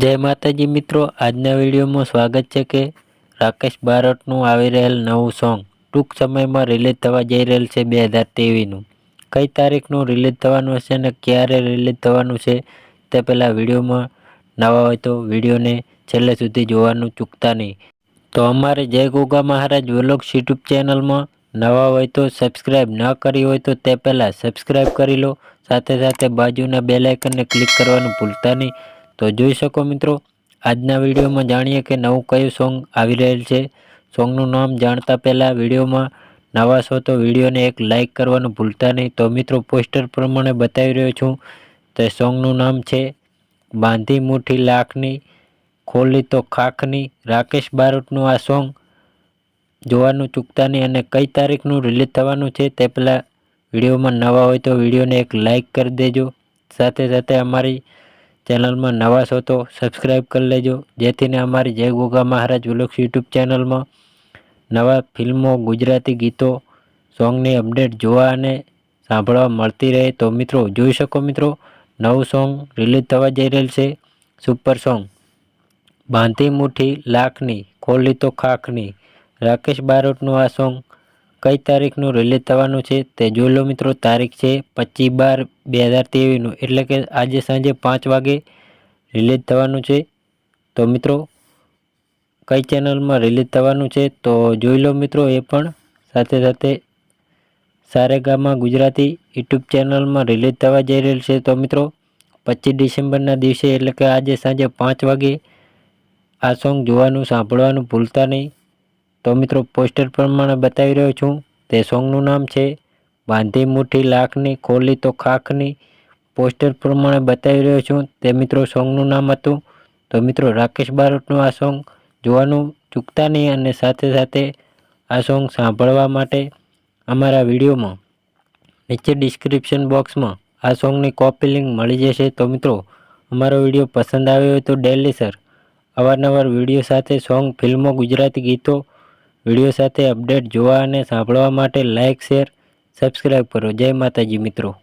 જય માતાજી મિત્રો, આજના વિડીયોમાં સ્વાગત છે કે રાકેશ બારોટનું આવી રહેલ નવું સોંગ ટૂંક સમયમાં રિલીઝ થવા જઈ રહેલ છે બે હજાર તેવીસનું કઈ તારીખનું રિલીઝ થવાનું હશે અને ક્યારે રિલીઝ થવાનું છે તે પહેલાં વિડીયોમાં નવા હોય તો વિડીયોને છેલ્લે સુધી જોવાનું ચૂકતા નહીં. તો અમારે જય ગોગા મહારાજ વ્લોગ્સ યુટ્યુબ ચેનલમાં નવા હોય તો સબસ્ક્રાઈબ ન કરી હોય તો તે પહેલાં સબસ્ક્રાઈબ કરી લો. સાથે સાથે બાજુના બેલાઇકનને ક્લિક કરવાનું ભૂલતા નહીં. તો જોઈ શકો મિત્રો, આજના વિડીયોમાં જાણીએ કે નવું કયું સોંગ આવી રહેલ છે. સોંગનું નામ જાણતા પહેલાં વિડીયોમાં નવા છો તો વિડીયોને એક લાઇક કરવાનું ભૂલતા નહીં. તો મિત્રો, પોસ્ટર પ્રમાણે બતાવી રહ્યો છું તે સોંગનું નામ છે બાંધી મુઠ્ઠી લાખની, ખોલી તો ખાખની. રાકેશ બારોટનું આ સોંગ જોવાનું ચૂકતા નહીં અને કઈ તારીખનું રિલીઝ થવાનું છે તે પહેલાં વિડીયોમાં નવા હોય તો વિડીયોને એક લાઇક કરી દેજો. સાથે સાથે અમારી ચેનલમાં નવા છો તો સબસ્ક્રાઈબ કરી લેજો. જેથીને અમારી જય ગોગા મહારાજ વ્લોગ્સ યુટ્યુબ ચેનલમાં નવા ફિલ્મો, ગુજરાતી ગીતો, સોંગની અપડેટ જોવા અને સાંભળવા મળતી રહે તો મિત્રો જોઈ શકો મિત્રો, નવું સોંગ રિલીઝ થવા જઈ રહેલ છે, સુપર સોંગ. બાંધી મુઠ્ઠી લાખની, ખોલી તો ખાખની. રાકેશ બારોટનું આ સોંગ કઈ તારીખનું રિલીઝ થવાનું છે તે જોઈ લો મિત્રો. તારીખ છે પચીસ બાર બે હજાર ત્રેવીસનું. એટલે કે આજે સાંજે પાંચ વાગે રિલીઝ થવાનું છે. તો મિત્રો, કઈ ચેનલમાં રિલીઝ થવાનું છે તો જોઈ લો મિત્રો એ પણ. સાથે સાથે સારેગામા ગુજરાતી યુટ્યુબ ચેનલમાં રિલીઝ થવા જઈ રહેલ છે. તો મિત્રો, પચીસ ડિસેમ્બરના દિવસે એટલે કે આજે સાંજે પાંચ વાગે આ સોંગ જોવાનું, સાંભળવાનું ભૂલતા નહીં. તો મિત્રો, પોસ્ટર પ્રમાણે બતાવી રહ્યો છું. તે સોંગનું નામ છે બાંધી મુઠ્ઠી લાખની, ખોલી તો ખાખની પોસ્ટર પ્રમાણે બતાવી રહ્યો છું. તે મિત્રો, સોંગનું નામ હતું. તો મિત્રો, રાકેશ બારોટનું આ સોંગ જોવાનું ચૂકતા નહીં અને સાથે સાથે આ સોંગ સાંભળવા માટે અમારા વિડીયોમાં નીચે ડિસ્ક્રિપ્શન બોક્સમાં આ સોંગની કોપી લિંક મળી જશે. તો મિત્રો, અમારો વીડિયો પસંદ આવ્યો હોય તો ડેલી સર, અવારનવાર વીડિયો સાથે સોંગ, ફિલ્મો, ગુજરાતી ગીતો વીડિયો સાથે અપડેટ જોવા અને સાંભળવા માટે લાઇક શેર સબસ્ક્રાઈબ કરો. જય માતાજી મિત્રો.